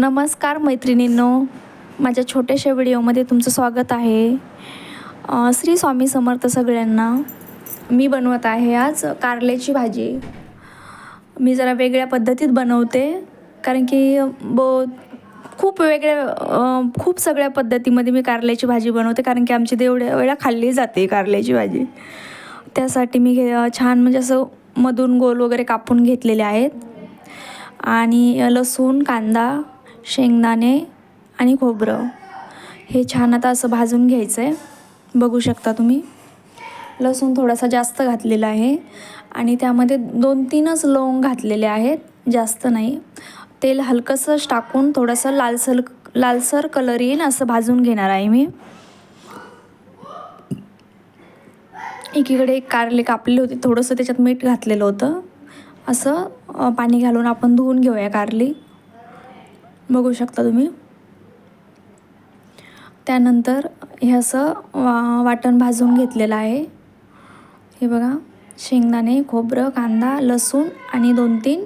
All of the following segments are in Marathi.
नमस्कार मैत्रिणींनो. माझ्या छोट्याशा व्हिडिओमध्ये तुमचं स्वागत आहे. श्री स्वामी समर्थ सगळ्यांना. मी बनवत आहे आज कारल्याची भाजी. मी जरा वेगळ्या पद्धतीत बनवते. कारण की ब खूप वेगळ्या खूप सगळ्या पद्धतीमध्ये मी कारल्याची भाजी बनवते. कारण की आमची तेवढ्या वेळा खाल्ली जाते कारल्याची भाजी. त्यासाठी मी घे छान म्हणजे असं मधून गोल वगैरे कापून घेतलेले आहेत. आणि लसूण कांदा शेंगदाणे आणि खोबरं. हे छान आता असं भाजून घ्यायचं आहे बघू शकता तुम्ही. लसूण थोडासा जास्त घातलेला आहे. आणि त्यामध्ये दोन तीनच लवंग घातलेले आहेत. जास्त नाही. तेल हलकंसंच टाकून थोडंसं लालसर लालसर कलर येईल असं भाजून घेणार आहे मी. एकीकडे एक कारले कापले होते. थोडंसं त्याच्यात मीठ घातलेलं होतं. असं पाणी घालून आपण धुवून घेऊया कारली. बघू शकता तुम्ही. त्यानंतर हे असं वा वाटण भाजून घेतलेलं आहे. हे बघा शेंगदाणे खोबरं कांदा लसूण आणि दोन तीन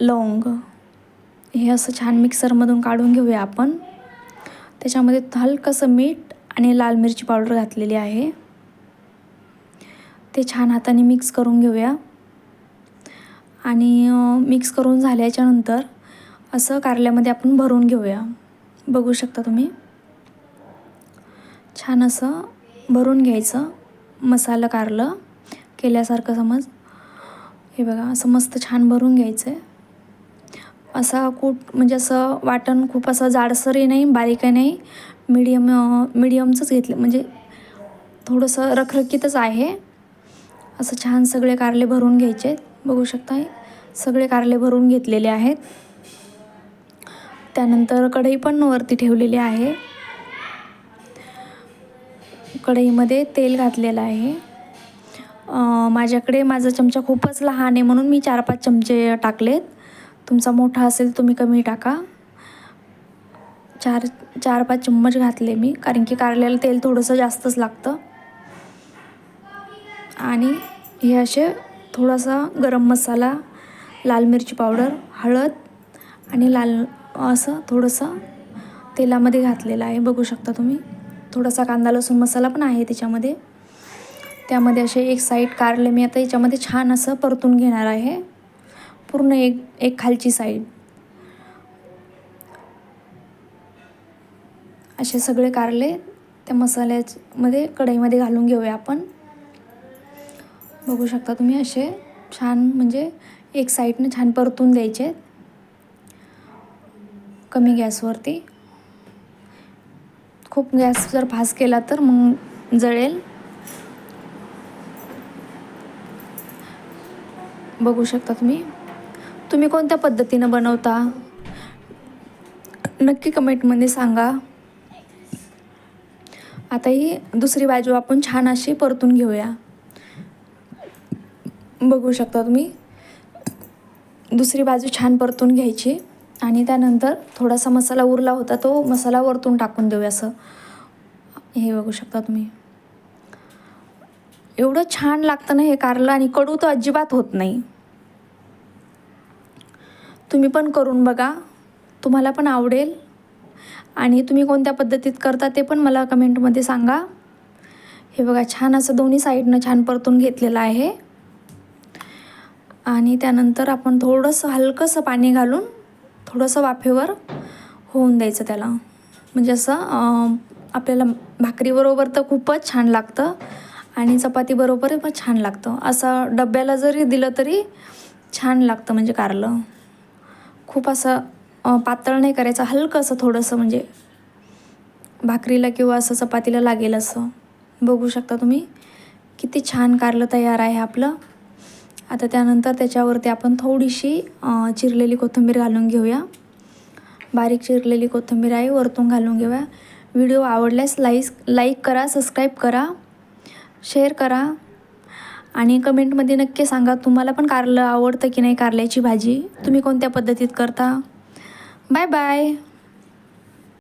लवंग. हे असं छान मिक्सरमधून काढून घेऊया आपण. त्याच्यामध्ये हलकंसं मीठ आणि लाल मिरची पावडर घातलेली आहे. ते छान हाताने मिक्स करून घेऊया. आणि मिक्स करून झाल्याच्यानंतर असं कारल्यामध्ये आपण भरून घेऊया. बघू शकता तुम्ही. छान असं भरून घ्यायचं. मसाला कारलं केल्यासारखं समज. हे बघा असं मस्त छान भरून घ्यायचं आहे असा कूट म्हणजे असं वाटण खूप असं जाडसरही नाही बारीकही नाही. मीडियम मीडियमचंच घेतलं म्हणजे थोडंसं रखरखीतच आहे. असं छान सगळे कारले भरून घ्यायचे बघू शकता सगळे कारले भरून घेतलेले आहेत. त्यानंतर कढई पण वरती ठेवलेली आहे. कढईमध्ये तेल घातलेलं आहे. माझ्याकडे माझा चमचा खूपच लहान आहे म्हणून मी चार पाच चमचे टाकलेत. तुमचा मोठा असेल तुम्ही कमी टाका. चार चार पाच चम्मच घातले मी कारण की कारल्याला तेल थोडंसं जास्तच लागतं. आणि हे असे थोडासा गरम मसाला लाल मिरची पावडर हळद आणि लाल असं थोडंसं तेलामध्ये घातलेलं आहे. बघू शकता तुम्ही. थोडासा कांदा लसूण मसाला पण आहे त्याच्यामध्ये. त्यामध्ये असे एक साईड कारले. मी आता याच्यामध्ये छान असं परतून घेणार आहे. पूर्ण एक एक खालची साईड असे सगळे कारले त्या मसाल्यामध्ये कढईमध्ये घालून घेऊया आपण. बघू शकता तुम्ही असे छान म्हणजे एक साईडनं छान परतून द्यायचे. कमी गॅसवरती. खूप गॅस जर फास्ट केला तर मग जळेल. बघू शकता तुम्ही. तुम्ही कोणत्या पद्धतीनं बनवता? नक्की कमेंटमध्ये सांगा. आता ही दुसरी बाजू आपण छान अशी परतून घेऊया. बघू शकता तुम्ही. दुसरी बाजू छान परतून घ्यायची. आणि त्यानंतर थोडासा मसाला उरला होता तो मसाला वरतून टाकून देऊया असं. हे बघू शकता तुम्ही. एवढं छान लागतं ना हे कारलं आणि कडू तर अजिबात होत नाही. तुम्ही पण करून बघा. तुम्हाला पण आवडेल. आणि तुम्ही कोणत्या पद्धतीत करता ते पण मला कमेंटमध्ये सांगा. हे बघा छान असं दोन्ही साईडनं छान परतून घेतलेलं आहे. आणि त्यानंतर आपण थोडंसं हलकंसं पाणी घालून थोडंसं वाफेवर होऊन द्यायचं त्याला. म्हणजे असं आपल्याला भाकरीबरोबर तर खूपच छान लागतं आणि चपातीबरोबर पण छान लागतं. असं डब्याला जरी दिलं तरी छान लागतं म्हणजे कारलं. खूप असं पातळ नाही करायचं हलकं असं थोडंसं म्हणजे भाकरीला किंवा असं चपातीला लागेल असं. बघू शकता तुम्ही किती छान कारलं तयार आहे आपलं. आता त्यानंतर त्याच्यावरती आपण थोडीशी चिरलेली कोथिंबीर घालून घेऊया. बारीक चिरलेली कोथिंबीर आहे वरतून घालून घेऊया. व्हिडिओ आवडल्यास लाईक लाईक करा सबस्क्राईब करा शेअर करा. आणि कमेंटमध्ये नक्की सांगा तुम्हाला पण कारलं आवडतं की नाही कारल्याची भाजी? तुम्ही कोणत्या पद्धतीत करता? Bye bye.